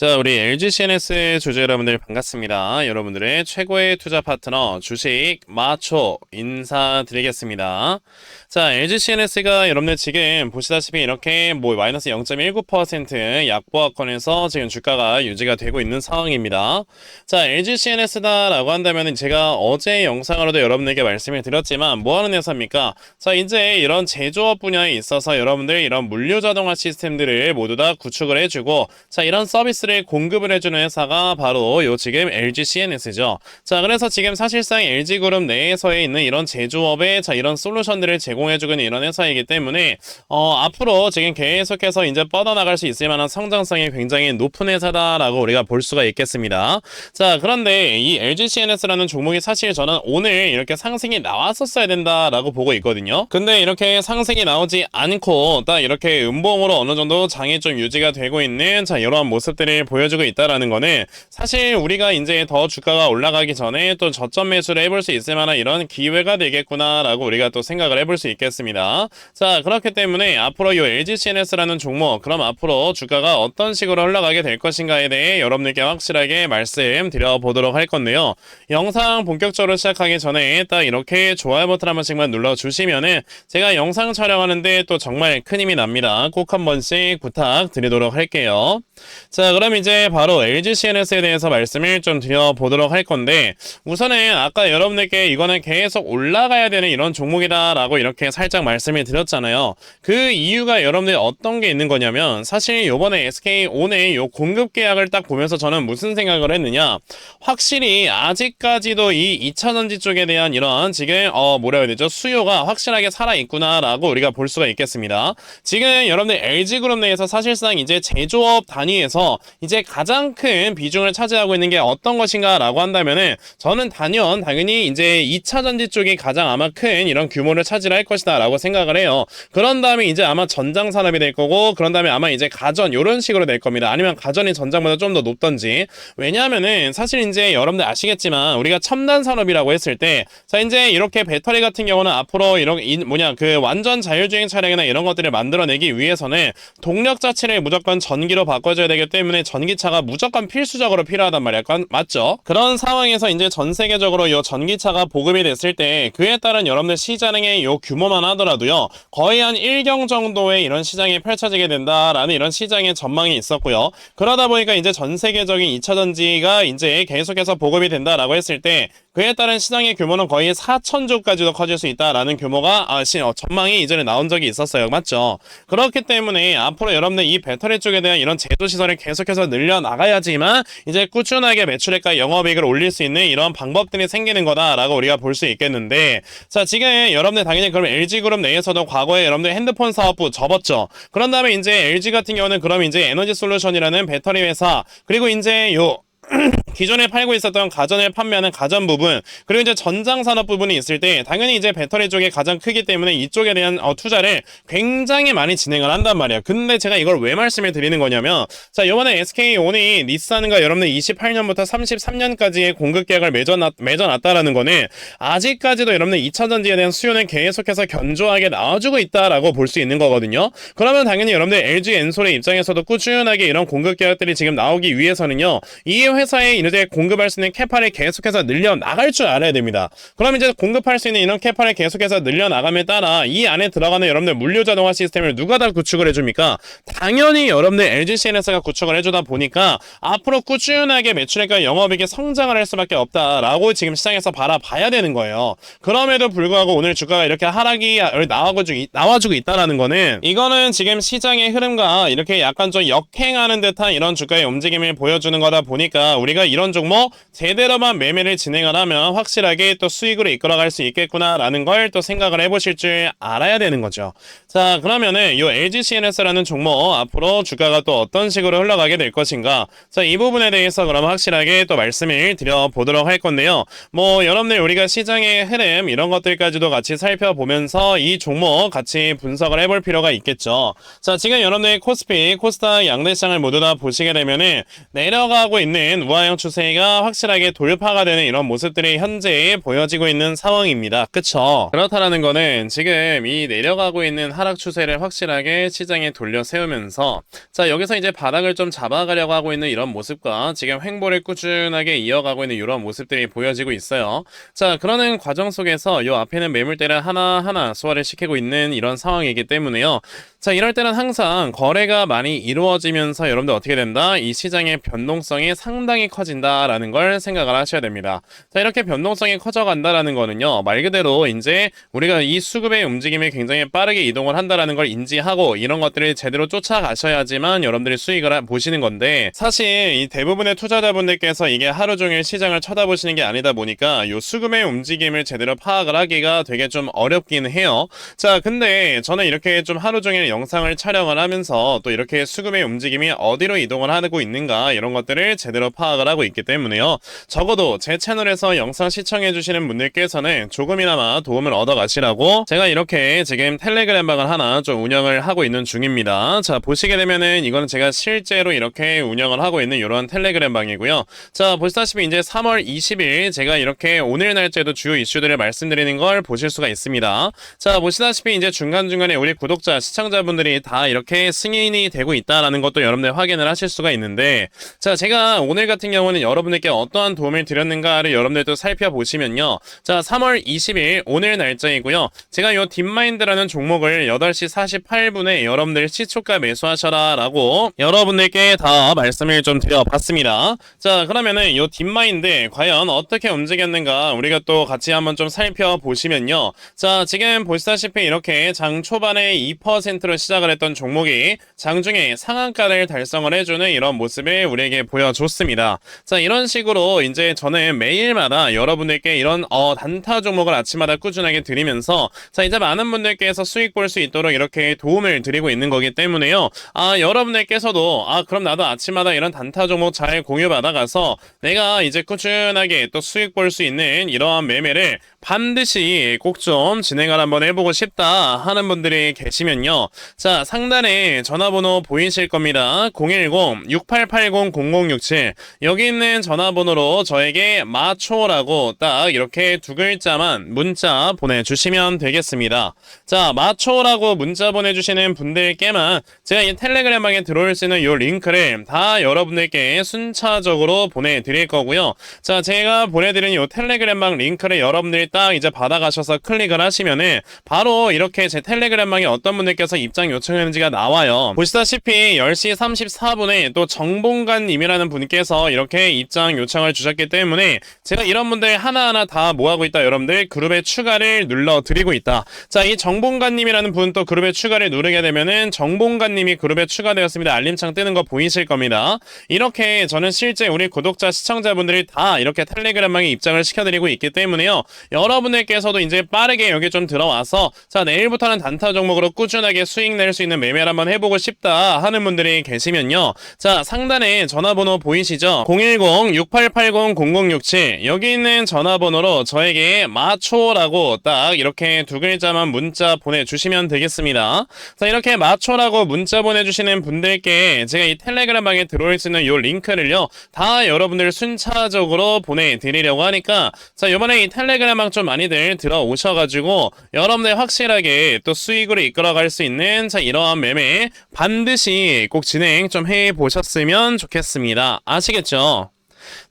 자, 우리 LG CNS 주주 여러분들 반갑습니다. 여러분들의 최고의 투자 파트너 주식 마초 인사드리겠습니다. 자, LG CNS가 여러분들 지금 보시다시피 이렇게 뭐 마이너스 0.19% 약보합권에서 지금 주가가 유지가 되고 있는 상황입니다. 자, LG CNS다라고 한다면 제가 어제 영상으로도 여러분들께 말씀을 드렸지만 뭐 하는 회사입니까? 자, 이제 이런 제조업 분야에 있어서 여러분들 이런 물류 자동화 시스템들을 모두 다 구축을 해주고 자, 이런 서비스를 공급을 해주는 회사가 바로 요 지금 LG CNS죠. 자, 그래서 지금 사실상 LG 그룹 내에서에 있는 이런 제조업에 자, 이런 솔루션들을 제공해주는 이런 회사이기 때문에 어, 앞으로 지금 계속해서 이제 뻗어나갈 수 있을 만한 성장성이 굉장히 높은 회사다라고 우리가 볼 수가 있겠습니다. 자, 그런데 이 LG CNS라는 종목이 사실 저는 오늘 이렇게 상승이 나왔었어야 된다라고 보고 있거든요. 근데 이렇게 상승이 나오지 않고 딱 이렇게 음봉으로 어느 정도 장이 좀 유지가 되고 있는 자, 이러한 모습들 을 보여주고 있다라는 거는 사실 우리가 이제 더 주가가 올라가기 전에 또 저점 매수를 해볼 수 있을 만한 이런 기회가 되겠구나라고 우리가 또 생각을 해볼 수 있겠습니다. 자, 그렇기 때문에 앞으로 이 LG CNS라는 종목, 그럼 앞으로 주가가 어떤 식으로 흘러가게 될 것인가에 대해 여러분들께 확실하게 말씀드려 보도록 할 건데요. 영상 본격적으로 시작하기 전에 딱 이렇게 좋아요 버튼 한 번씩만 눌러주시면은 제가 영상 촬영하는데 또 정말 큰 힘이 납니다. 꼭 한 번씩 부탁드리도록 할게요. 자, 그럼 이제 바로 LG CNS에 대해서 말씀을 좀 드려보도록 할 건데, 우선은 아까 여러분들께 이거는 계속 올라가야 되는 이런 종목이다 라고 이렇게 살짝 말씀을 드렸잖아요. 그 이유가 여러분들 어떤 게 있는 거냐면, 사실 요번에 SK 온의 요 공급 계약을 딱 보면서 저는 무슨 생각을 했느냐, 확실히 아직까지도 이 2차전지 쪽에 대한 이런 지금, 어, 뭐라 해야 되죠? 수요가 확실하게 살아있구나 라고 우리가 볼 수가 있겠습니다. 지금 여러분들 LG그룹 내에서 사실상 이제 제조업 단위에서 이제 가장 큰 비중을 차지하고 있는 게 어떤 것인가라고 한다면은 저는 단연 당연히 이제 2차 전지 쪽이 가장 아마 큰 이런 규모를 차지할 것이다라고 생각을 해요. 그런 다음에 이제 아마 전장 산업이 될 거고 그런 다음에 아마 이제 가전 이런 식으로 될 겁니다. 아니면 가전이 전장보다 좀 더 높던지. 왜냐하면은 사실 이제 여러분들 아시겠지만 우리가 첨단 산업이라고 했을 때 자 이제 이렇게 배터리 같은 경우는 앞으로 이런 이 뭐냐 그 완전 자율주행 차량이나 이런 것들을 만들어내기 위해서는 동력 자체를 무조건 전기로 바꿔줘야 되기 때문에 전기차가 무조건 필수적으로 필요하단 말이야. 건- 맞죠? 그런 상황에서 이제 전 세계적으로 이 전기차가 보급이 됐을 때 그에 따른 여러분들 시장의 요 규모만 하더라도요. 거의 한 1경 정도의 이런 시장이 펼쳐지게 된다라는 이런 시장의 전망이 있었고요. 그러다 보니까 이제 전 세계적인 2차 전지가 이제 계속해서 보급이 된다라고 했을 때 그에 따른 시장의 규모는 거의 4천조까지도 커질 수 있다라는 규모가 아, 시, 어, 전망이 이전에 나온 적이 있었어요. 맞죠? 그렇기 때문에 앞으로 여러분들 이 배터리 쪽에 대한 이런 제조 시설을 계속해서 늘려 나가야지만 이제 꾸준하게 매출액과 영업이익을 올릴 수 있는 이런 방법들이 생기는 거다라고 우리가 볼 수 있겠는데 자 지금 여러분들 당연히 그럼 LG 그룹 내에서도 과거에 여러분들 핸드폰 사업부 접었죠. 그런 다음에 이제 LG 같은 경우는 그럼 이제 에너지 솔루션이라는 배터리 회사 그리고 이제 요 기존에 팔고 있었던 가전을 판매하는 가전 부분 그리고 이제 전장 산업 부분이 있을 때 당연히 이제 배터리 쪽이 가장 크기 때문에 이쪽에 대한 어, 투자를 굉장히 많이 진행을 한단 말이야. 근데 제가 이걸 왜 말씀을 드리는 거냐면 자 이번에 SK 온이 닛산과 여러분들 28년부터 33년까지의 공급 계약을 맺어놨, 맺어놨다라는 거는 아직까지도 여러분들 2차 전지에 대한 수요는 계속해서 견조하게 나와주고 있다라고 볼 수 있는 거거든요. 그러면 당연히 여러분들 LG 엔솔의 입장에서도 꾸준하게 이런 공급 계약들이 지금 나오기 위해서는요. 이회 사에 이제 공급할 수 있는 캐파를 계속해서 늘려 나갈 줄 알아야 됩니다. 그럼 이제 공급할 수 있는 이런 캐파를 계속해서 늘려 나감에 따라 이 안에 들어가는 여러분들 물류 자동화 시스템을 누가 다 구축을 해줍니까? 당연히 여러분들 LG CNS가 구축을 해주다 보니까 앞으로 꾸준하게 매출액과 영업이익이 성장을 할 수밖에 없다라고 지금 시장에서 바라봐야 되는 거예요. 그럼에도 불구하고 오늘 주가가 이렇게 하락이 나와주고, 나와주고 있다라는 거는 이거는 지금 시장의 흐름과 이렇게 약간 좀 역행하는 듯한 이런 주가의 움직임을 보여주는 거다 보니까 우리가 이런 종목 제대로만 매매를 진행을 하면 확실하게 또 수익으로 이끌어갈 수 있겠구나라는 걸 또 생각을 해보실 줄 알아야 되는 거죠. 자 그러면은 이 LG CNS라는 종목 앞으로 주가가 또 어떤 식으로 흘러가게 될 것인가 자 이 부분에 대해서 그럼 확실하게 또 말씀을 드려보도록 할 건데요. 뭐 여러분들 우리가 시장의 흐름 이런 것들까지도 같이 살펴보면서 이 종목 같이 분석을 해볼 필요가 있겠죠. 자 지금 여러분들 코스피 코스닥 양대 시장을 모두 다 보시게 되면은 내려가고 있는 있는 우하형 추세가 확실하게 돌파가 되는 이런 모습들이 현재 보여지고 있는 상황입니다. 그쵸? 그렇다라는 거는 지금 이 내려가고 있는 하락 추세를 확실하게 시장에 돌려 세우면서 자 여기서 이제 바닥을 좀 잡아가려고 하고 있는 이런 모습과 지금 횡보를 꾸준하게 이어가고 있는 이런 모습들이 보여지고 있어요. 자 그러는 과정 속에서 요 앞에는 매물대를 하나하나 소화를 시키고 있는 이런 상황이기 때문에요. 자 이럴 때는 항상 거래가 많이 이루어지면서 여러분들 어떻게 된다? 이 시장의 변동성이 상당 히 커진다라는 걸 생각을 하셔야 됩니다. 자 이렇게 변동성이 커져간다라는 거는요 말 그대로 이제 우리가 이 수급의 움직임이 굉장히 빠르게 이동을 한다라는 걸 인지하고 이런 것들을 제대로 쫓아가셔야지만 여러분들이 수익을 하- 보시는 건데 사실 이 대부분의 투자자분들께서 이게 하루 종일 시장을 쳐다보시는 게 아니다 보니까 요 수급의 움직임을 제대로 파악을 하기가 되게 좀 어렵긴 해요. 자 근데 저는 이렇게 좀 하루 종일 영상을 촬영을 하면서 또 이렇게 수급의 움직임이 어디로 이동을 하고 있는가 이런 것들을 제대로 파악을 하고 있기 때문에요. 적어도 제 채널에서 영상 시청해주시는 분들께서는 조금이나마 도움을 얻어가시라고 제가 이렇게 지금 텔레그램 방을 하나 좀 운영을 하고 있는 중입니다. 자, 보시게 되면은 이거는 제가 실제로 이렇게 운영을 하고 있는 이런 텔레그램 방이고요. 자, 보시다시피 이제 3월 20일 제가 이렇게 오늘 날짜에도 주요 이슈들을 말씀드리는 걸 보실 수가 있습니다. 자, 보시다시피 이제 중간중간에 우리 구독자, 시청자분들이 다 이렇게 승인이 되고 있다라는 것도 여러분들 확인을 하실 수가 있는데 자, 제가 오늘 같은 경우는 여러분들께 어떠한 도움을 드렸는가를 여러분들도 살펴보시면요. 자, 3월 20일 오늘 날짜이고요. 제가 요 딥마인드라는 종목을 8시 48분에 여러분들 시초가 매수하셔라 라고 여러분들께 다 말씀을 좀 드려봤습니다. 자, 그러면은 요 딥마인드 과연 어떻게 움직였는가 우리가 또 같이 한번 좀 살펴보시면요. 자, 지금 보시다시피 이렇게 장 초반에 2%로 시작을 했던 종목이 장중에 상한가를 달성을 해주는 이런 모습을 우리에게 보여줬습니다. 자, 이런 식으로 이제 저는 매일마다 여러분들께 이런 어, 단타 종목을 아침마다 꾸준하게 드리면서 자, 이제 많은 분들께서 수익 볼 수 있도록 이렇게 도움을 드리고 있는 거기 때문에요. 아, 여러분들께서도 아, 그럼 나도 아침마다 이런 단타 종목 잘 공유 받아가서 내가 이제 꾸준하게 또 수익 볼 수 있는 이러한 매매를 반드시 꼭 좀 진행을 한번 해보고 싶다 하는 분들이 계시면요. 자, 상단에 전화번호 보이실 겁니다. 010-6880-0067 여기 있는 전화번호로 저에게 마초라고 딱 이렇게 두 글자만 문자 보내주시면 되겠습니다. 자, 마초라고 문자 보내주시는 분들께만 제가 이 텔레그램 방에 들어올 수 있는 이 링크를 다 여러분들께 순차적으로 보내드릴 거고요. 자, 제가 보내드린 이 텔레그램 방 링크를 여러분들이 딱 이제 받아가셔서 클릭을 하시면은 바로 이렇게 제 텔레그램 방에 어떤 분들께서 입장 요청했는지가 나와요. 보시다시피 10시 34분에 또 정봉관님이라는 분께서 이렇게 입장 요청을 주셨기 때문에 제가 이런 분들 하나하나 다 모아고 있다 여러분들 그룹에 추가를 눌러드리고 있다. 자, 이 정봉관님이라는 분 또 그룹에 추가를 누르게 되면은 정봉관님이 그룹에 추가되었습니다. 알림창 뜨는 거 보이실 겁니다. 이렇게 저는 실제 우리 구독자 시청자분들이 다 이렇게 텔레그램방에 입장을 시켜드리고 있기 때문에요. 여러분들께서도 이제 빠르게 여기 좀 들어와서 자 내일부터는 단타 종목으로 꾸준하게 수익 낼 수 있는 매매를 한번 해보고 싶다 하는 분들이 계시면요. 자 상단에 전화번호 보이시 죠? 010-6880-0067 여기 있는 전화번호로 저에게 마초라고 딱 이렇게 두 글자만 문자 보내주시면 되겠습니다. 자 이렇게 마초라고 문자 보내주시는 분들께 제가 이 텔레그램 방에 들어올 수 있는 이 링크를요 다 여러분들 순차적으로 보내드리려고 하니까 자 이번에 이 텔레그램 방 좀 많이들 들어오셔가지고 여러분들 확실하게 또 수익으로 이끌어갈 수 있는 자 이러한 매매 반드시 꼭 진행 좀 해보셨으면 좋겠습니다. 아 시겠죠?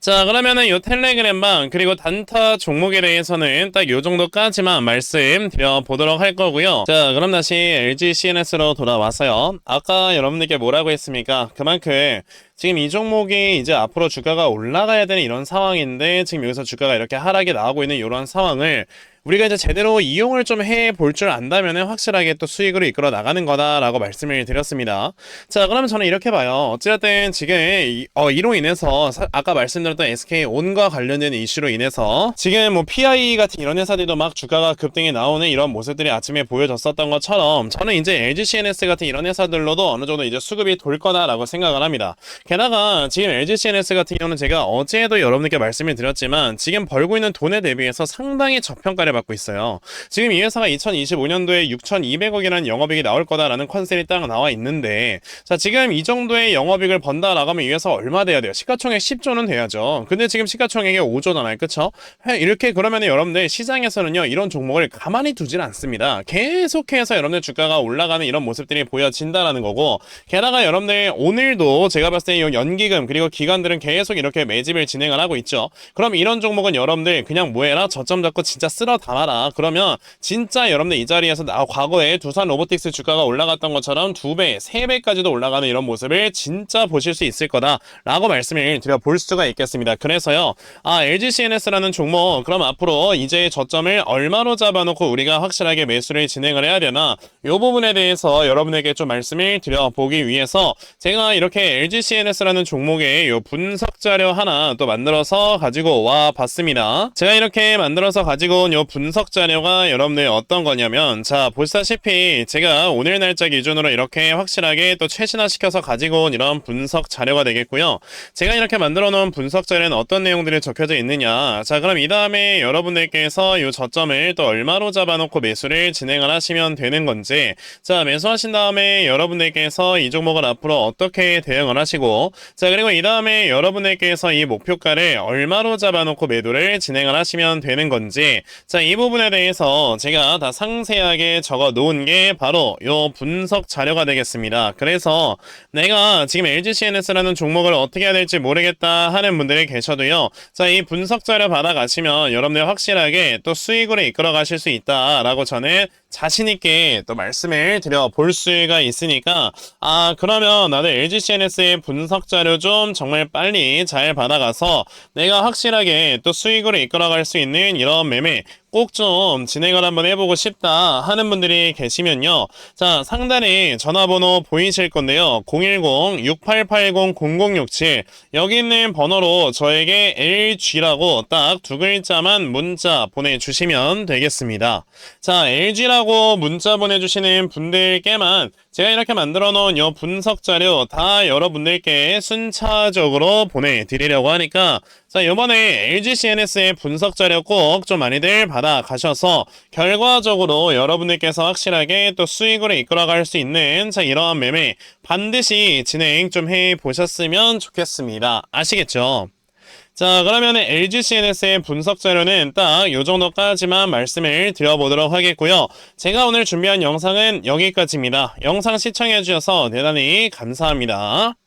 자 그러면은 요 텔레그램방 그리고 단타 종목에 대해서는 딱 요 정도까지만 말씀드려 보도록 할 거고요. 자 그럼 다시 LG CNS로 돌아와서요. 아까 여러분들께 뭐라고 했습니까? 그만큼 지금 이 종목이 이제 앞으로 주가가 올라가야 되는 이런 상황인데 지금 여기서 주가가 이렇게 하락이 나오고 있는 이런 상황을 우리가 이제 제대로 이용을 좀 해 볼 줄 안다면은 확실하게 또 수익으로 이끌어 나가는 거다라고 말씀을 드렸습니다. 자, 그러면 저는 이렇게 봐요. 어찌됐든 지금 이, 어, 이로 인해서 사- 아까 말씀드렸던 SK 온과 관련된 이슈로 인해서 지금 뭐 PI 같은 이런 회사들도 막 주가가 급등이 나오는 이런 모습들이 아침에 보여졌었던 것처럼 저는 이제 LG CNS 같은 이런 회사들로도 어느 정도 이제 수급이 돌 거다라고 생각을 합니다. 게다가 지금 LG CNS 같은 경우는 제가 어제도 여러분들께 말씀을 드렸지만 지금 벌고 있는 돈에 대비해서 상당히 저평가를 평가를 받고 있어요. 지금 이 회사가 2025년도에 6,200억이라는 영업이익이 나올 거다라는 컨셉이 딱 나와 있는데 자 지금 이 정도의 영업이익을 번다라고 하면 이 회사 얼마 돼야 돼요? 시가총액 10조는 돼야죠. 근데 지금 시가총액이 5조잖아요. 그쵸? 이렇게 그러면 여러분들 시장에서는요 이런 종목을 가만히 두질 않습니다. 계속해서 여러분들 주가가 올라가는 이런 모습들이 보여진다라는 거고 게다가 여러분들 오늘도 제가 봤을 때이 연기금 그리고 기관들은 계속 이렇게 매집을 진행을 하고 있죠. 그럼 이런 종목은 여러분들 그냥 뭐해라 저점 잡고 진짜 쓸어 담아라. 그러면 진짜 여러분들 이 자리에서 나 과거에 두산 로보틱스 주가가 올라갔던 것처럼 두 배, 세 배까지도 올라가는 이런 모습을 진짜 보실 수 있을 거다라고 말씀을 드려 볼 수가 있겠습니다. 그래서요, 아 LG CNS라는 종목 그럼 앞으로 이제 저점을 얼마로 잡아놓고 우리가 확실하게 매수를 진행을 해야 되나 이 부분에 대해서 여러분에게 좀 말씀을 드려 보기 위해서 제가 이렇게 LG CNS라는 종목의 요 분석 자료 하나 또 만들어서 가지고 와 봤습니다. 제가 이렇게 만들어서 가지고 온요 분석 자료가 여러분들 어떤 거냐면 자 보시다시피 제가 오늘 날짜 기준으로 이렇게 확실하게 또 최신화시켜서 가지고 온 이런 분석 자료가 되겠고요. 제가 이렇게 만들어 놓은 분석 자료에는 어떤 내용들이 적혀져 있느냐 자 그럼 이 다음에 여러분들께서 요 저점을 또 얼마로 잡아놓고 매수를 진행을 하시면 되는 건지 자 매수하신 다음에 여러분들께서 이 종목을 앞으로 어떻게 대응을 하시고 자 그리고 이 다음에 여러분들께서 이 목표가를 얼마로 잡아놓고 매도를 진행을 하시면 되는 건지 자이 부분에 대해서 제가 다 상세하게 적어 놓은 게 바로 요 분석 자료가 되겠습니다. 그래서 내가 지금 LGCNS라는 종목을 어떻게 해야 될지 모르겠다 하는 분들이 계셔도요. 자 이 분석 자료 받아가시면 여러분들 확실하게 또 수익으로 이끌어 가실 수 있다라고 저는 자신있게 또 말씀을 드려 볼 수가 있으니까, 아, 그러면 나도 LGCNS의 분석 자료 좀 정말 빨리 잘 받아가서 내가 확실하게 또 수익으로 이끌어갈 수 있는 이런 매매 꼭 좀 진행을 한번 해보고 싶다 하는 분들이 계시면요. 자, 상단에 전화번호 보이실 건데요. 010-6880-0067 여기 있는 번호로 저에게 LG라고 딱 두 글자만 문자 보내주시면 되겠습니다. 자, LG라고 문자 보내주시는 분들께만 제가 이렇게 만들어 놓은 요 분석 자료 다 여러분들께 순차적으로 보내드리려고 하니까 자, 이번에 LG CNS의 분석 자료 꼭 좀 많이들 받아 가셔서 결과적으로 여러분들께서 확실하게 또 수익으로 이끌어갈 수 있는 자, 이러한 매매 반드시 진행 좀 해 보셨으면 좋겠습니다. 아시겠죠? 자, 그러면 LG CNS의 분석 자료는 딱 이 정도까지만 말씀을 드려보도록 하겠고요. 제가 오늘 준비한 영상은 여기까지입니다. 영상 시청해주셔서 대단히 감사합니다.